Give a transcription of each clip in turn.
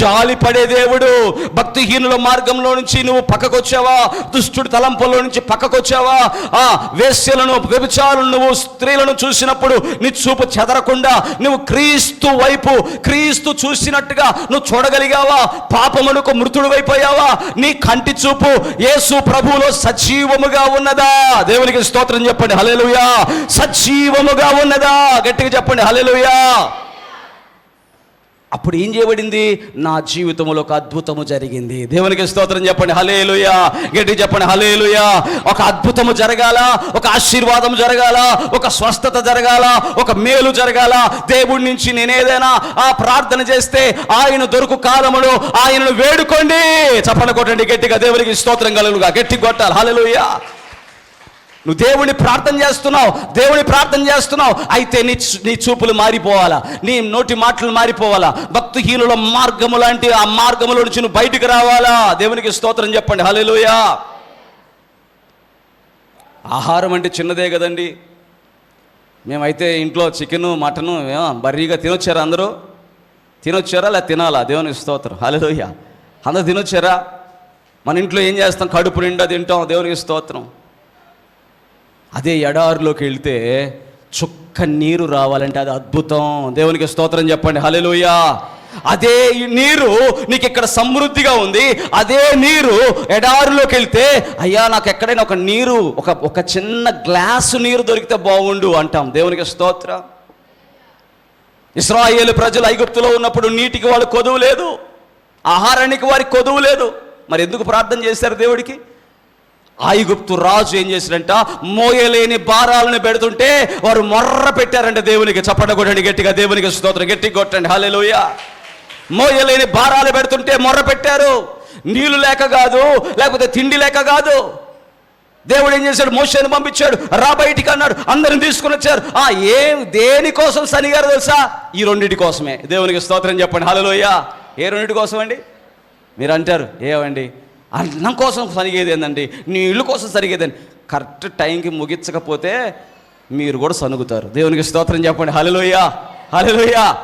జాలి పడే దేవుడు. భక్తిహీనుల మార్గంలో నుంచి నువ్వు పక్కకొచ్చావా? దుష్టుడి తలంపులో నుంచి పక్కకొచ్చావా? ఆ వేశ్యలను వ్యభిచారులను నువ్వు స్త్రీలను చూసినప్పుడు నీ చూపు చెదరకుండా నువ్వు క్రీస్తు వైపు క్రీస్తు చూసినట్టుగా నువ్వు చూడగలిగావా? పాపమునకు మృతుడు అయిపోయావా నీ కంటి చూపు యేసు ప్రభువులో సజీవముగా ఉన్నదా? దేవునికి స్తోత్రం చెప్పండి. హలేలుయా సజీవముగా ఉన్నదా? గట్టిగా చెప్పండి. హల్లెలూయా. అప్పుడు ఏం చేయబడింది? నా జీవితంలో ఒక అద్భుతము జరిగింది. దేవునికి స్తోత్రం చెప్పండి. హలేలుయా గట్టి చెప్పండి. హలేలుయా ఒక అద్భుతము జరగాల ఒక ఆశీర్వాదం జరగాల ఒక స్వస్థత జరగాల ఒక మేలు జరగాల. దేవుడి నుంచి నేనేదైనా ఆ ప్రార్థన చేస్తే ఆయన దొరుకు కాలములో ఆయనను వేడుకోండి. చప్పన కొట్టండి. గట్టిగా దేవునికి స్తోత్రం కలుగుగా గట్టి కొట్టాలి. హల్లెలూయా. నువ్వు దేవుని ప్రార్థన చేస్తున్నావు దేవుని ప్రార్థన చేస్తున్నావు. అయితే నీ నీ చూపులు మారిపోవాలా? నీ నోటి మాటలు మారిపోవాలా? భక్తిహీనుల మార్గము లాంటి ఆ మార్గములో నుంచి నువ్వు బయటికి రావాలా? దేవునికి స్తోత్రం చెప్పండి. హల్లెలూయా. ఆహారం అంటే చిన్నదే కదండి. మేమైతే ఇంట్లో చికెను మటను ఏమో బర్రీగా తినొచ్చారా అందరూ? తినొచ్చారా లేదా తినాలా? దేవునికి స్తోత్రం. హల్లెలూయా. అందరూ తినొచ్చారా? మన ఇంట్లో ఏం చేస్తాం? కడుపు నిండా తింటాం. దేవునికి స్తోత్రం. అదే ఎడారిలోకి వెళ్తే చుక్క నీరు రావాలంటే అది అద్భుతం. దేవునికి స్తోత్రం చెప్పండి. హలెలుయా అదే ఈ నీరు నీకు ఇక్కడ సమృద్ధిగా ఉంది. అదే నీరు ఎడారిలోకి వెళ్తే అయ్యా నాకు ఎక్కడైనా ఒక నీరు ఒక ఒక చిన్న గ్లాసు నీరు దొరికితే బాగుండు అంటాం. దేవునికి స్తోత్ర. ఇస్రాయేల్ ప్రజలు ఐగుప్తులో ఉన్నప్పుడు నీటికి వాళ్ళు కొదువు లేదు. ఆహారానికి వారికి కొదువు లేదు. మరి ఎందుకు ప్రార్థన చేశారు దేవుడికి? ఐగుప్తు రాజు ఏం చేసినంట మోయలేని భారాలను పెడుతుంటే వారు మొర్ర పెట్టారంట దేవునికి. చప్పట కొట్టండి గట్టిగా దేవునికి స్తోత్రం గట్టి కొట్టండి. హాలేలోయ మోయలేని భారాలు పెడుతుంటే మొర్ర పెట్టారు. నీళ్ళు లేక కాదు లేకపోతే తిండి లేక కాదు. దేవుడు ఏం చేశాడు? మోషేని పంపించాడు. రా బయటికి అన్నాడు. అందరిని తీసుకుని వచ్చారు. ఆ ఏం దేనికోసం శనిగారు తెలుసా? ఈ రెండింటి కోసమే. దేవునికి స్తోత్రం చెప్పండి. హలోయ ఏ రెండింటి కోసం అండి మీరు అంటారు. ఏమండి అన్నం కోసం సరిగేది ఏందండి? నీ ఇల్లు కోసం సరిగేదండి కరెక్ట్ టైంకి ముగించకపోతే మీరు కూడా సనుగుతారు. దేవునికి స్తోత్రం చెప్పండి. హలలోయా హలలోయా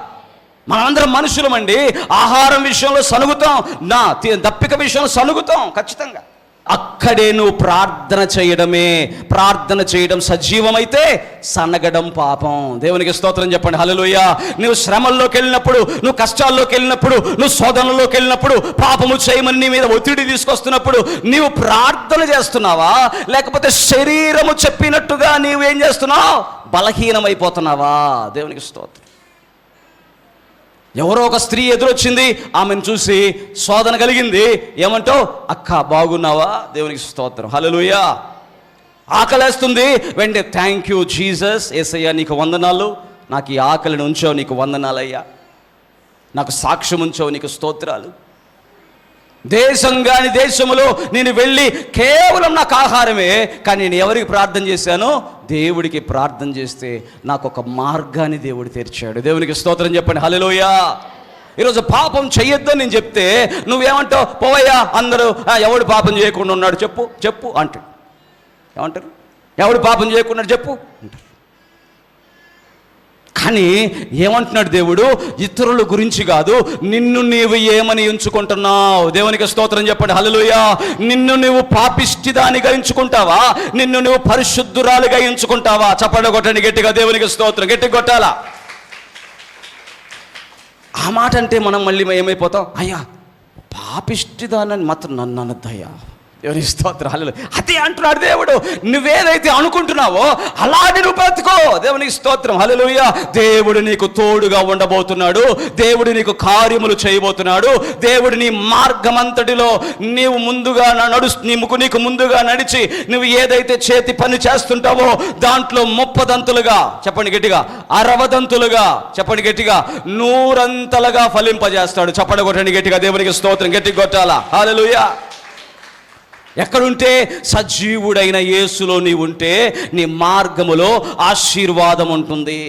మనందరం మనుషులమండి. ఆహారం విషయంలో సనుగుతాం. నా తి- దప్పిక విషయంలో సనుగుతాం. ఖచ్చితంగా. అక్కడే నువ్వు ప్రార్థన చేయడమే ప్రార్థన చేయడం సజీవమైతే సన్నగడం పాపం. దేవునికి స్తోత్రం చెప్పండి. హల్లెలూయా. నువ్వు శ్రమల్లోకి వెళ్ళినప్పుడు నువ్వు కష్టాల్లోకి వెళ్ళినప్పుడు నువ్వు శోధనలోకి వెళ్ళినప్పుడు పాపము చేయమని నీ మీద ఒత్తిడి తీసుకొస్తున్నప్పుడు నీవు ప్రార్థన చేస్తున్నావా? లేకపోతే శరీరము చెప్పినట్టుగా నీవు ఏం చేస్తున్నావు? బలహీనమైపోతున్నావా? దేవునికి స్తోత్రం. ఎవరో ఒక స్త్రీ ఎదురొచ్చింది ఆమెను చూసి శోధన కలిగింది. ఏమంటావు? అక్క బాగున్నావా? దేవునికి స్తోత్రం. హల్లెలూయా. ఆకలేస్తుంది. వెంటనే థ్యాంక్ యూ జీసస్ ఏసయ్యా నీకు వందనాలు. నాకు ఈ ఆకలిని ఉంచావు నీకు వందనాలయ్యా. నాకు సాక్ష్యం ఉంచావు నీకు స్తోత్రాలు. దేశం కాని దేశములో నేను వెళ్ళి కేవలం నాకు ఆహారమే కానీ నేను ఎవరికి ప్రార్థన చేశాను దేవుడికి ప్రార్థన చేస్తే నాకు ఒక మార్గాన్ని దేవుడు తెరిచాడు. దేవునికి స్తోత్రం చెప్పండి. హలోయా ఈరోజు పాపం చెయ్యొద్దని నేను చెప్తే నువ్వేమంటావు? పోవయ్యా అందరూ "ఆ, ఎవడు పాపం చేయకుండా ఉన్నాడు చెప్పు చెప్పు అంటాడు. ఏమంటారు? ఎవడు పాపం చేయకుండా చెప్పు అంటారు. కానీ ఏమంటున్నాడు దేవుడు? ఇతరుల గురించి కాదు నిన్ను నీవు ఏమని ఎంచుకుంటున్నావు? దేవునికి స్తోత్రం చెప్పండి. హలలుయా నిన్ను నువ్వు పాపిష్టిదానిగా ఎంచుకుంటావా? నిన్ను నువ్వు పరిశుద్ధురాలుగా ఎంచుకుంటావా? చప్పడ కొట్టండి గట్టిగా దేవునికి స్తోత్రం. గట్టి కొట్టాలా? ఆ మాట అంటే మనం మళ్ళీ ఏమైపోతాం? అయ్యా పాపిష్టిదానని మాత్రం నన్ను అనద్దయ్యా. ఎవరి స్తోత్రాలు హల్లెలూయా. అంటున్నాడు దేవుడు. నువ్వేదైతే అనుకుంటున్నావో అలాగే నువ్వు బ్రతుకో. దేవునికి స్తోత్రం. హల్లెలూయా. దేవుడు నీకు తోడుగా ఉండబోతున్నాడు. దేవుడు నీకు కార్యములు చేయబోతున్నాడు. దేవుడు నీ మార్గమంతటిలో నీవు ముందుగా నడుస్తు నీకు నీకు ముందుగా నడిచి నువ్వు ఏదైతే చేతి పని చేస్తుంటావో దాంట్లో ముప్పదంతులుగా చెప్పండి గట్టిగా అరవదంతులుగా చెప్పండి గట్టిగా నూరంతలుగా ఫలింపజేస్తాడు. చెప్పండి కొట్టండి గట్టిగా. దేవునికి స్తోత్రం. గట్టి కొట్టాలా హల్లెలూయా. ఎక్కడుంటే సజీవుడైన యేసులో నీ ఉంటే నీ మార్గములో ఆశీర్వాదం ఉంటుంది